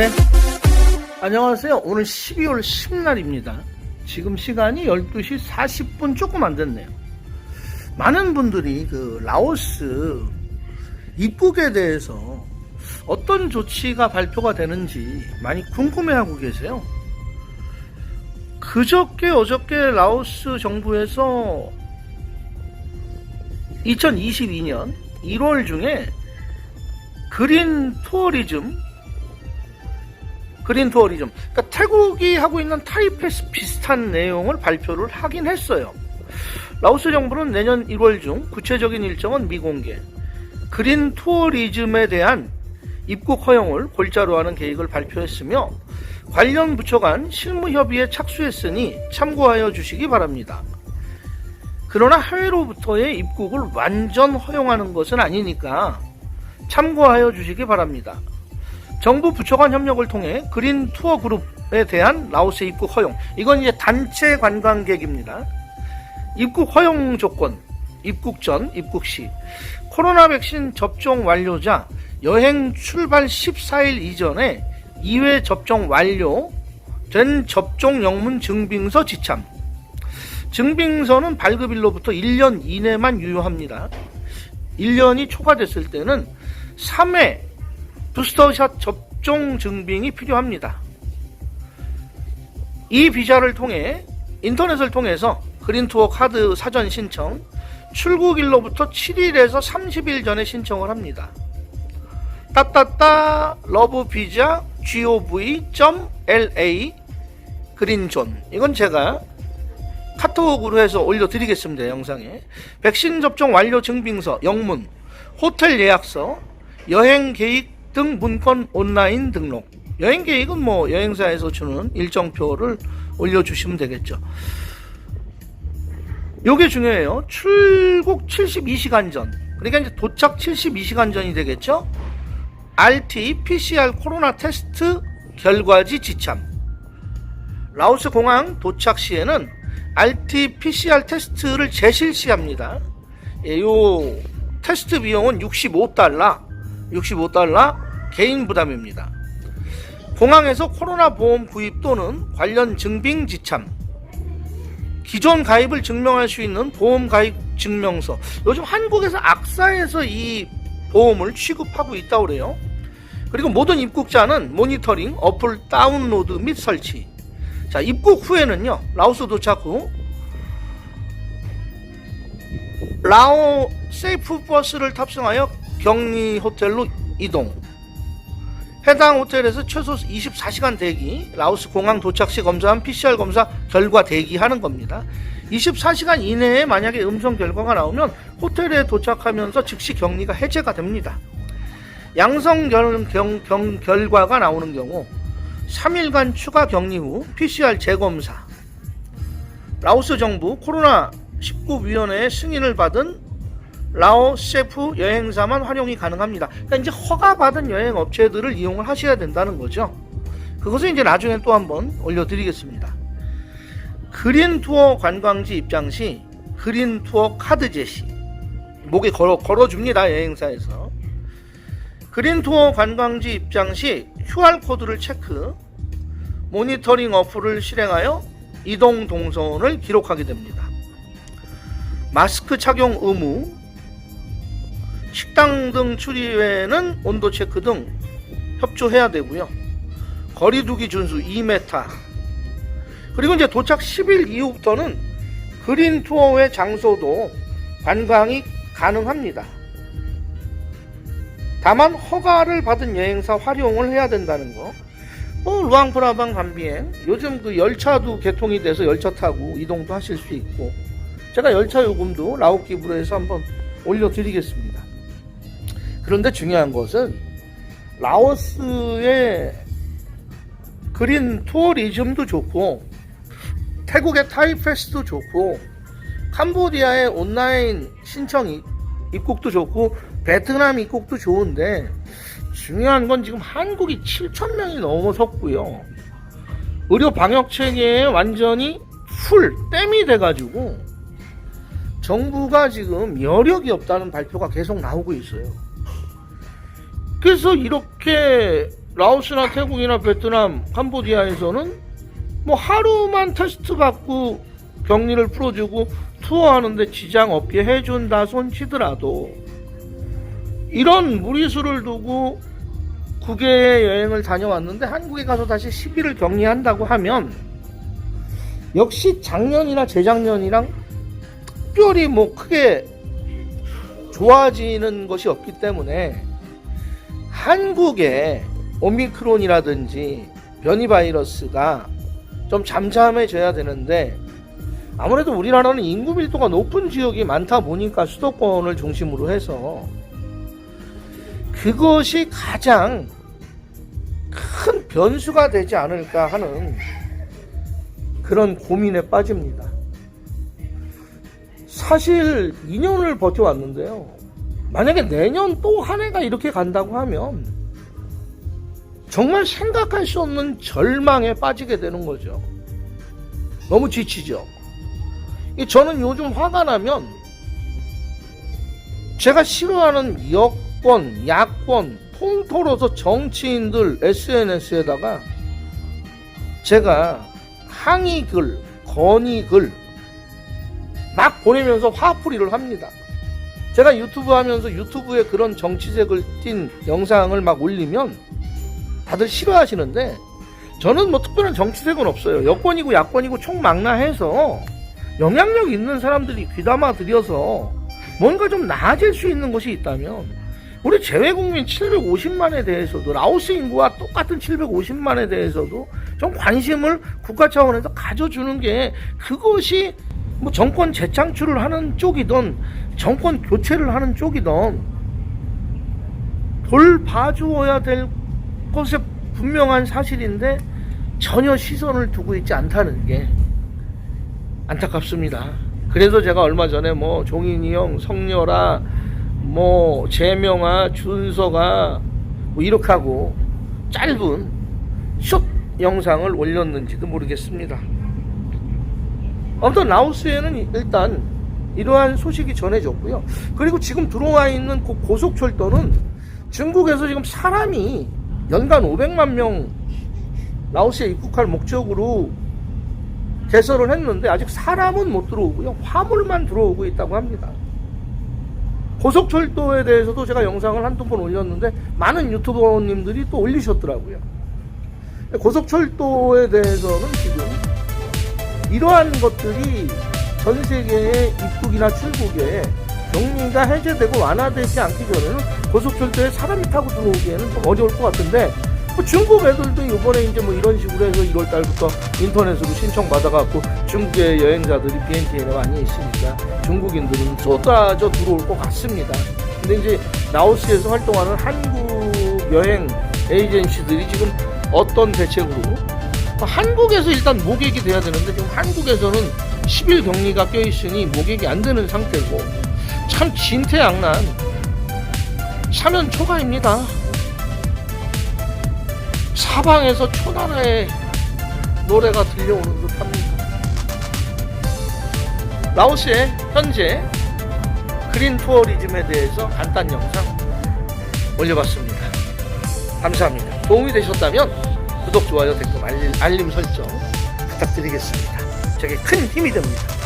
네. 안녕하세요. 오늘 12월 10날입니다. 지금 시간이 12시 40분 조금 안 됐네요. 많은 분들이 그 라오스 입국에 대해서 어떤 조치가 발표가 되는지 많이 궁금해하고 계세요. 그저께 어저께 라오스 정부에서 2022년 1월 중에 그린 투어리즘 그린 투어리즘 그러니까 태국이 하고 있는 타이패스 비슷한 내용을 발표를 하긴 했어요. 라오스 정부는 내년 1월 중 구체적인 일정은 미공개. 그린 투어리즘에 대한 입국 허용을 골자로 하는 계획을 발표했으며 관련 부처 간 실무 협의에 착수했으니 참고하여 주시기 바랍니다. 그러나 해외로부터의 입국을 완전 허용하는 것은 아니니까 참고하여 주시기 바랍니다. 정부 부처 간 협력을 통해 그린 투어 그룹에 대한 라오스 입국 허용. 이건 이제 단체 관광객입니다. 입국 허용 조건. 입국 전, 입국 시. 코로나 백신 접종 완료자 여행 출발 14일 이전에 2회 접종 완료 된 접종 영문 증빙서 지참. 증빙서는 발급일로부터 1년 이내만 유효합니다. 1년이 초과됐을 때는 3회 부스터샷 접종 증빙이 필요합니다. 이 비자를 통해 인터넷을 통해서 그린투어 카드 사전 신청, 출국일로부터 7일에서 30일 전에 신청을 합니다. 따따따 러브비자 gov.la 그린존 이건 제가 카톡으로 해서 올려드리겠습니다 영상에 백신 접종 완료 증빙서 영문 호텔 예약서 여행 계획 등 문건 온라인 등록. 여행 계획은 뭐 여행사에서 주는 일정표를 올려주시면 되겠죠. 요게 중요해요. 출국 72시간 전. 그러니까 이제 도착 72시간 전이 되겠죠? RT PCR 코로나 테스트 결과지 지참. 라오스 공항 도착 시에는 RT PCR 테스트를 재실시합니다. 예, 요 테스트 비용은 65달러, 65달러 개인 부담입니다. 공항에서 코로나 보험 구입 또는 관련 증빙 지참, 기존 가입을 증명할 수 있는 보험 가입 증명서. 요즘 한국에서 악사에서 이 보험을 취급하고 있다고 그래요. 그리고 모든 입국자는 모니터링, 어플 다운로드 및 설치. 자, 입국 후에는요, 라오스 도착 후, 라오 세이프 버스를 탑승하여 격리 호텔로 이동. 해당 호텔에서 최소 24시간 대기, 라오스 공항 도착 시 검사한 PCR 검사 결과 대기하는 겁니다. 24시간 이내에 만약에 음성 결과가 나오면 호텔에 도착하면서 즉시 격리가 해제가 됩니다. 양성 결, 경, 경, 결과가 나오는 경우 3일간 추가 격리 후 PCR 재검사 라오스 정부 코로나19 위원회의 승인을 받은 라오 셰프 여행사만 활용이 가능합니다. 그러니까 이제 허가받은 여행 업체들을 이용을 하셔야 된다는 거죠. 그것은 이제 나중에 또 한번 올려드리겠습니다. 그린 투어 관광지 입장 시 그린 투어 카드 제시 목에 걸어 걸어줍니다 여행사에서 그린 투어 관광지 입장 시 QR코드를 체크, 모니터링 어플을 실행하여 이동 동선을 기록하게 됩니다. 마스크 착용 의무, 식당 등 출입에는 온도 체크 등 협조해야 되고요. 거리두기 준수 2m. 그리고 이제 도착 10일 이후부터는 그린 투어의 장소도 관광이 가능합니다. 다만 허가를 받은 여행사 활용을 해야 된다는 거. 뭐 루앙프라방 간비행 요즘 그 열차도 개통이 돼서 열차 타고 이동도 하실 수 있고 제가 열차 요금도 라오키브로 해서 한번 올려드리겠습니다. 그런데 중요한 것은 라오스의 그린 투어리즘도 좋고 태국의 타이페스도 좋고 캄보디아의 온라인 신청 입국도 좋고 베트남 입국도 좋은데 중요한 건 지금 한국이 7천 명이 넘어섰고요. 의료 방역 체계에 완전히 풀 땜이 돼가지고 정부가 지금 여력이 없다는 발표가 계속 나오고 있어요. 그래서 이렇게 라오스나 태국이나 베트남, 캄보디아에서는 뭐 하루만 테스트 받고 격리를 풀어주고 투어하는데 지장 없게 해준다 손치더라도 이런 무리수를 두고 국외 여행을 다녀왔는데 한국에 가서 다시 10일을 격리한다고 하면 역시 작년이나 재작년이랑 특별히 뭐 크게 좋아지는 것이 없기 때문에 한국의 오미크론이라든지 변이 바이러스가 좀 잠잠해져야 되는데 아무래도 우리나라는 인구 밀도가 높은 지역이 많다 보니까 수도권을 중심으로 해서 그것이 가장 큰 변수가 되지 않을까 하는 그런 고민에 빠집니다. 사실 2년을 버텨왔는데요. 만약에 내년 또 한 해가 이렇게 간다고 하면 정말 생각할 수 없는 절망에 빠지게 되는 거죠. 너무 지치죠. 이 저는 요즘 화가 나면 제가 싫어하는 여권, 야권, 통틀어서 정치인들 SNS에다가 제가 항의글, 건의글 막 보내면서 화풀이를 합니다. 제가 유튜브 하면서 유튜브에 그런 정치색을 띤 영상을 막 올리면 다들 싫어하시는데 저는 뭐 특별한 정치색은 없어요. 여권이고 야권이고 총망라해서 영향력 있는 사람들이 귀담아 들여서 뭔가 좀 나아질 수 있는 것이 있다면 우리 재외국민 750만에 대해서도 라오스 인구와 똑같은 750만에 대해서도 좀 관심을 국가 차원에서 가져주는 게 그것이 뭐 정권 재창출을 하는 쪽이든 정권 교체를 하는 쪽이든 돌 봐주어야 될 것에 분명한 사실인데 전혀 시선을 두고 있지 않다는 게 안타깝습니다. 그래서 제가 얼마 전에 뭐 종인이 형, 성렬아, 뭐 재명아, 준서가 뭐 이렇게 하고 짧은 숏 영상을 올렸는지도 모르겠습니다. 아무튼 라오스에는 일단 이러한 소식이 전해졌고요. 그리고 지금 들어와 있는 그 고속철도는 중국에서 지금 사람이 연간 500만 명 라오스에 입국할 목적으로 개설을 했는데 아직 사람은 못 들어오고요. 화물만 들어오고 있다고 합니다. 고속철도에 대해서도 제가 영상을 한두 번 올렸는데 많은 유튜버님들이 또 올리셨더라고요. 고속철도에 대해서는 지금 이러한 것들이 전 세계의 입국이나 출국에 격리가 해제되고 완화되지 않기 전에는 고속철도에 사람이 타고 들어오기에는 좀 어려울 것 같은데 뭐 중국 애들도 이번에 이제 뭐 이런 식으로 해서 1월 달부터 인터넷으로 신청 받아갖고 중국의 여행자들이 BNT에 많이 있으니까 중국인들은 쏟아져 들어올 것 같습니다. 근데 이제 라오스에서 활동하는 한국 여행 에이전시들이 지금 어떤 대책으로 한국에서 일단 모객이 돼야 되는데 지금 한국에서는 10일 격리가 껴있으니 모객이 안 되는 상태고 참 진퇴양난 사면 초가입니다. 사방에서 초나라의 노래가 들려오는 듯 합니다. 라오스의 현재 그린 투어리즘에 대해서 간단 영상 올려봤습니다. 감사합니다. 도움이 되셨다면 구독, 좋아요, 댓글, 알림, 알림 설정 부탁드리겠습니다. 저게 큰 힘이 됩니다.